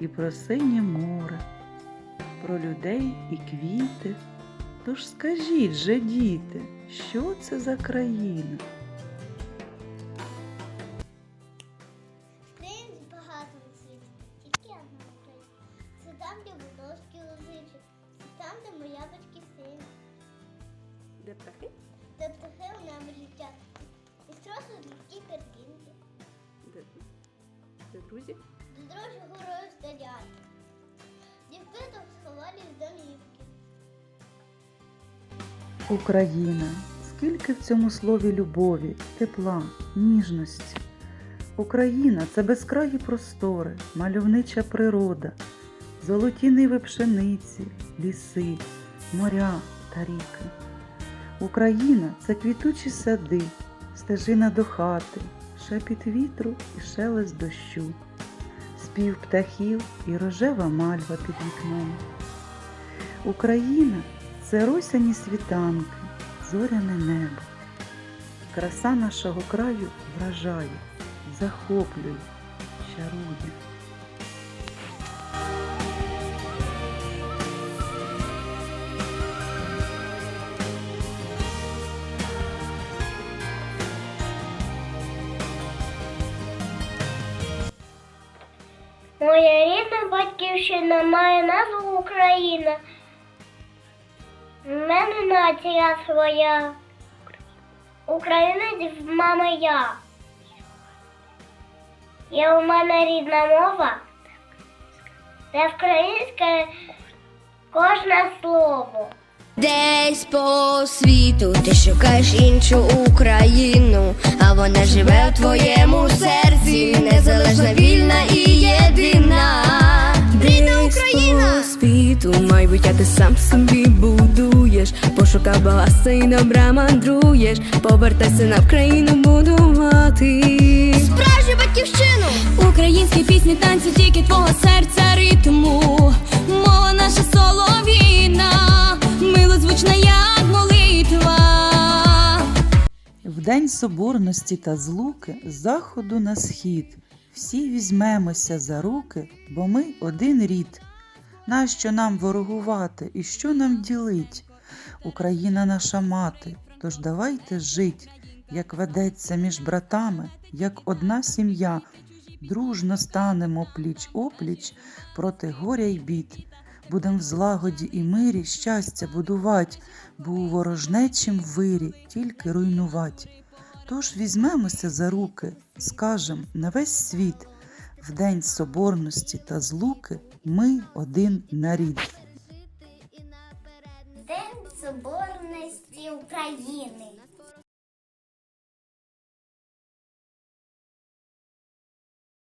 і про синє море, про людей і квіти. Тож скажіть же, діти, що це за країна? Багато на тільки одна Україна. Це там, де волошки лежичі, це там, де моя батьківщина, Де птахи? де птахи у небі літять. І стросли людські картинки, Де, де друзі? дрожжі горою стоять. Дівки сховали з домівки. Україна. Скільки в цьому слові любові, тепла, ніжності. Україна це безкраї простори, мальовнича природа, золоті ниви пшениці, ліси, моря та ріки. Україна це квітучі сади, стежина до хати, шепіт вітру і шелест дощу, спів птахів і рожева мальва під вікном. Україна це росяні світанки, зоряне небо. Краса нашого краю вражає, захоплює, чарує. Моя рідна батьківщина має назву Україна. В мене нація своя. Українець мама я. Є у мене рідна мова, де українське кожне слово. Десь по світу ти шукаєш іншу Україну, а вона живе в твоєму серці, майбуття ти сам собі будуєш, пошукав багатства і добра мандруєш, повертайся на Вкраїну будувати. Справжню батьківщину! Українські пісні, танці, тільки твого серця ритму. Мова наша солов'їна, милозвучна, як молитва. В день соборності та злуки з заходу на схід всі візьмемося за руки, бо ми один рід. Нащо нам ворогувати і що нам ділить? Україна наша мати, тож давайте жить, як ведеться між братами, як одна сім'я. Дружно станемо пліч опліч проти горя й бід. Будем в злагоді і мирі щастя будувать, бо у ворожнечім вирі тільки руйнувать. Тож візьмемося за руки, скажем на весь світ, в день соборності та злуки ми один нарід.